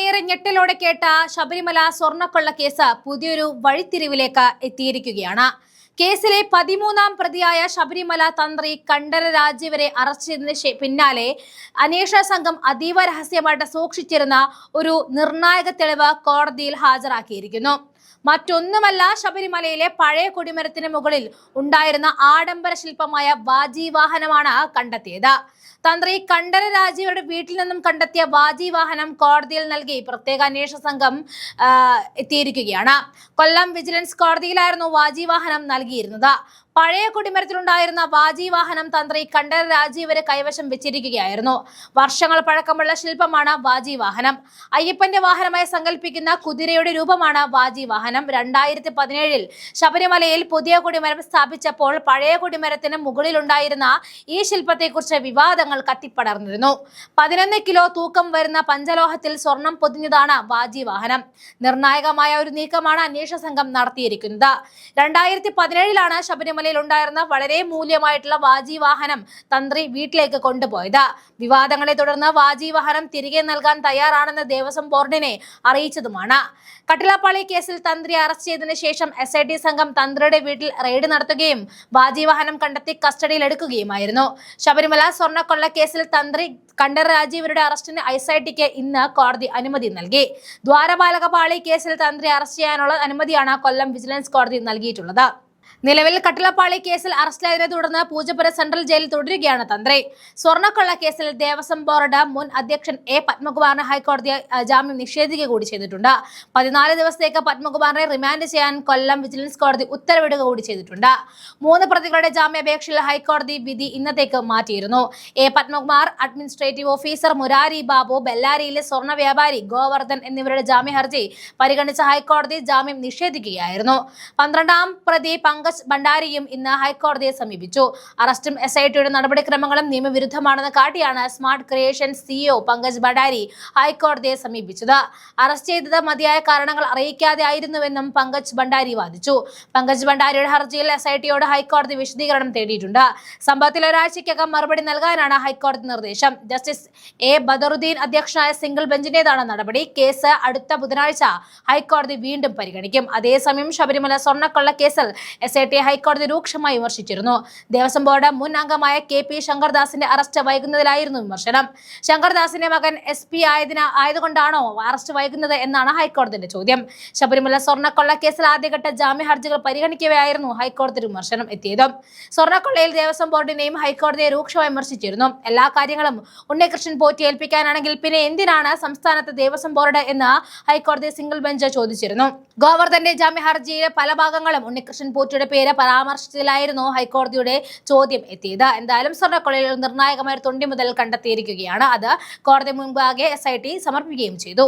ഏറെ ഞെട്ടലോടെ കേട്ട ശബരിമല സ്വർണക്കൊള്ള കേസ് പുതിയൊരു വഴിത്തിരിവിലേക്ക് എത്തിയിരിക്കുകയാണ്. കേസിലെ പതിമൂന്നാം പ്രതിയായ ശബരിമല തന്ത്രി കണ്ഠര രാജീവരെ അറസ്റ്റ് ചെയ്തതിന് പിന്നാലെ അന്വേഷണ സംഘം അതീവ രഹസ്യമായിട്ട് സൂക്ഷിച്ചിരുന്ന ഒരു നിർണായക തെളിവ് കോടതിയിൽ ഹാജരാക്കിയിരിക്കുന്നു. മറ്റൊന്നുമല്ല ശബരിമലയിലെ പഴയ കൊടിമരത്തിന് മുകളിൽ ഉണ്ടായിരുന്ന ആഡംബര ശില്പമായ വാജി വാഹനമാണ് കണ്ടെത്തിയത്. തന്ത്രി കണ്ഠര രാജീവരുടെ വീട്ടിൽ നിന്നും കണ്ടെത്തിയ വാജി വാഹനം കോടതിയിൽ നൽകി പ്രത്യേക അന്വേഷണ സംഘം എത്തിയിരിക്കുകയാണ്. കൊല്ലം വിജിലൻസ് കോടതിയിലായിരുന്നു വാജി വാഹനം നൽകിയിരുന്നത്. പഴയ കൊടിമരത്തിലുണ്ടായിരുന്ന വാജി വാഹനം തന്ത്രി കണ്ഠര രാജീവരെ കൈവശം വെച്ചിരിക്കുകയായിരുന്നു. വർഷങ്ങൾ പഴക്കമുള്ള ശില്പമാണ് വാജി വാഹനം. അയ്യപ്പന്റെ വാഹനമായി സങ്കല്പിക്കുന്ന കുതിരയുടെ രൂപമാണ് വാജി വാഹനം. രണ്ടായിരത്തി പതിനേഴിൽ ശബരിമലയിൽ പുതിയ കൊടിമരം സ്ഥാപിച്ചപ്പോൾ പഴയ കൊടിമരത്തിന് മുകളിലുണ്ടായിരുന്ന ഈ ശില്പത്തെക്കുറിച്ച് വിവാദങ്ങൾ കത്തിപ്പടർന്നിരുന്നു. പതിനൊന്ന് കിലോ തൂക്കം വരുന്ന പഞ്ചലോഹത്തിൽ സ്വർണം പൊതിഞ്ഞതാണ് വാജി വാഹനം. നിർണായകമായ ഒരു നീക്കമാണ് അന്വേഷണ സംഘം നടത്തിയിരിക്കുന്നത്. രണ്ടായിരത്തി പതിനേഴിലാണ് ശബരിമലയിൽ ഉണ്ടായിരുന്ന വളരെ മൂല്യമായിട്ടുള്ള വാജി വാഹനം തന്ത്രി വീട്ടിലേക്ക് കൊണ്ടുപോയത്. വിവാദങ്ങളെ തുടർന്ന് വാജി വാഹനം തിരികെ നൽകാൻ തയ്യാറാണെന്ന് ദേവസ്വം ബോർഡിനെ അറിയിച്ചതുമാണ്. കട്ടിലപ്പാളി കേസിൽ തന്ത്രി അറസ്റ്റ് ചെയ്തതിനു ശേഷം എസ് സംഘം തന്ത്രിയുടെ വീട്ടിൽ റെയ്ഡ് നടത്തുകയും വാജി വാഹനം കണ്ടെത്തി കസ്റ്റഡിയിൽ എടുക്കുകയുമായിരുന്നു. ശബരിമല സ്വർണക്കൊള്ള കേസിൽ തന്ത്രി കണ്ടർ രാജീവരുടെ അറസ്റ്റിന് എസ് ഐ ടിക്ക് ഇന്ന് കോടതി അനുമതി നൽകി. ദ്വാരപാലകപാളി കേസിൽ തന്ത്രി അറസ്റ്റ് ചെയ്യാനുള്ള അനുമതിയാണ് കൊല്ലം വിജിലൻസ് കോടതി നൽകിയിട്ടുള്ളത്. നിലവിൽ കട്ടിലപ്പാളി കേസിൽ അറസ്റ്റിലായതിനെ തുടർന്ന് പൂജപ്പുര സെൻട്രൽ ജയിലിൽ തുടരുകയാണ് തന്ത്രി. സ്വർണക്കൊള്ള കേസിൽ ദേവസ്വം ബോർഡ് മുൻ അധ്യക്ഷൻ എ പത്മകുമാറിന് ഹൈക്കോടതി ജാമ്യം നിഷേധിക്കുക കൂടി ചെയ്തിട്ടുണ്ട്. പതിനാല് ദിവസത്തേക്ക് പത്മകുമാറിനെ റിമാൻഡ് ചെയ്യാൻ കൊല്ലം വിജിലൻസ് കോടതി ഉത്തരവിടുക കൂടി ചെയ്തിട്ടുണ്ട്. മൂന്ന് പ്രതികളുടെ ജാമ്യാപേക്ഷയിൽ ഹൈക്കോടതി വിധി ഇന്നത്തേക്ക് മാറ്റിയിരുന്നു. A Padmakumar administrative officer Murari Babu ബെല്ലാരിയിലെ സ്വർണ വ്യാപാരി ഗോവർദ്ധൻ എന്നിവരുടെ ജാമ്യ ഹർജി പരിഗണിച്ച ഹൈക്കോടതി ജാമ്യം നിഷേധിക്കുകയായിരുന്നു. പന്ത്രണ്ടാം പ്രതി പങ്കജ് ഭണ്ഡാരിയും ഇന്ന് ഹൈക്കോടതിയെ സമീപിച്ചു. അറസ്റ്റും എസ് ഐ ടിയുടെ നടപടിക്രമങ്ങളും നിയമവിരുദ്ധമാണെന്ന് കാട്ടിയാണ് smart creation CEO Pankaj Bhandari ഹൈക്കോടതിയെ സമീപിച്ചത്. അറസ്റ്റ് ചെയ്തത് മതിയായ കാരണങ്ങൾ അറിയിക്കാതെ ആയിരുന്നുവെന്നും പങ്കജ് ഭണ്ഡാരി വാദിച്ചു. പങ്കജ് ഭണ്ഡാരിയുടെ ഹർജിയിൽ എസ് ഐ ടിയോട് ഹൈക്കോടതി വിശദീകരണം തേടിയിട്ടുണ്ട്. സംഭവത്തിൽ ഒരാഴ്ചയ്ക്കകം മറുപടി നൽകാനാണ് ഹൈക്കോടതി നിർദ്ദേശം. ജസ്റ്റിസ് എ ബദറുദ്ദീൻ അധ്യക്ഷനായ സിംഗിൾ ബെഞ്ചിന്റേതാണ് നടപടി. കേസ് അടുത്ത ബുധനാഴ്ച ഹൈക്കോടതി വീണ്ടും പരിഗണിക്കും. അതേസമയം ശബരിമല സ്വർണക്കൊള്ള കേസിൽ എസ് ഐ ഹൈക്കോടതി രൂക്ഷമായി വിമർശിച്ചിരുന്നു. ദേവസ്വം ബോർഡ് മുൻ അംഗമായ കെ പി ശങ്കർദാസിന്റെ അറസ്റ്റ് വൈകുന്നതിലായിരുന്നു വിമർശനം. ശങ്കർദാസിന്റെ മകൻ എസ് പി ആയതിന ആയതുകൊണ്ടാണോ അറസ്റ്റ് വൈകുന്നത് എന്നാണ് ഹൈക്കോടതിയുടെ ചോദ്യം. ശബരിമല സ്വർണക്കൊള്ള കേസിൽ ആദ്യഘട്ട ജാമ്യ ഹർജികൾ പരിഗണിക്കവെയായിരുന്നു ഹൈക്കോടതി വിമർശനം എത്തിയത്. സ്വർണക്കൊള്ളയിൽ ദേവസ്വം ബോർഡിനെയും ഹൈക്കോടതിയെ രൂക്ഷമായി വിമർശിച്ചിരുന്നു. എല്ലാ കാര്യങ്ങളും ഉണ്ണികൃഷ്ണൻ പോറ്റി ഏൽപ്പിക്കാനാണെങ്കിൽ പിന്നെ എന്തിനാണ് സംസ്ഥാനത്ത് ദേവസ്വം ബോർഡ് എന്ന് ഹൈക്കോടതി സിംഗിൾ ബെഞ്ച് ചോദിച്ചിരുന്നു. ഗോവർദ്ധന്റെ ജാമ്യ ഹർജിയിലെ പല ഭാഗങ്ങളും ഉണ്ണികൃഷ്ണൻ പോറ്റിയുടെ പേര് പരാമർശത്തിലായിരുന്നു ഹൈക്കോടതിയുടെ ചോദ്യം എത്തിയത്. എന്തായാലും സ്വർണക്കൊള്ളയിൽ ഒരു നിർണായകമായ തൊണ്ടി മുതൽ കണ്ടെത്തിയിരിക്കുകയാണ്. അത് കോടതി മുൻപാകെ എസ് സമർപ്പിക്കുകയും ചെയ്തു.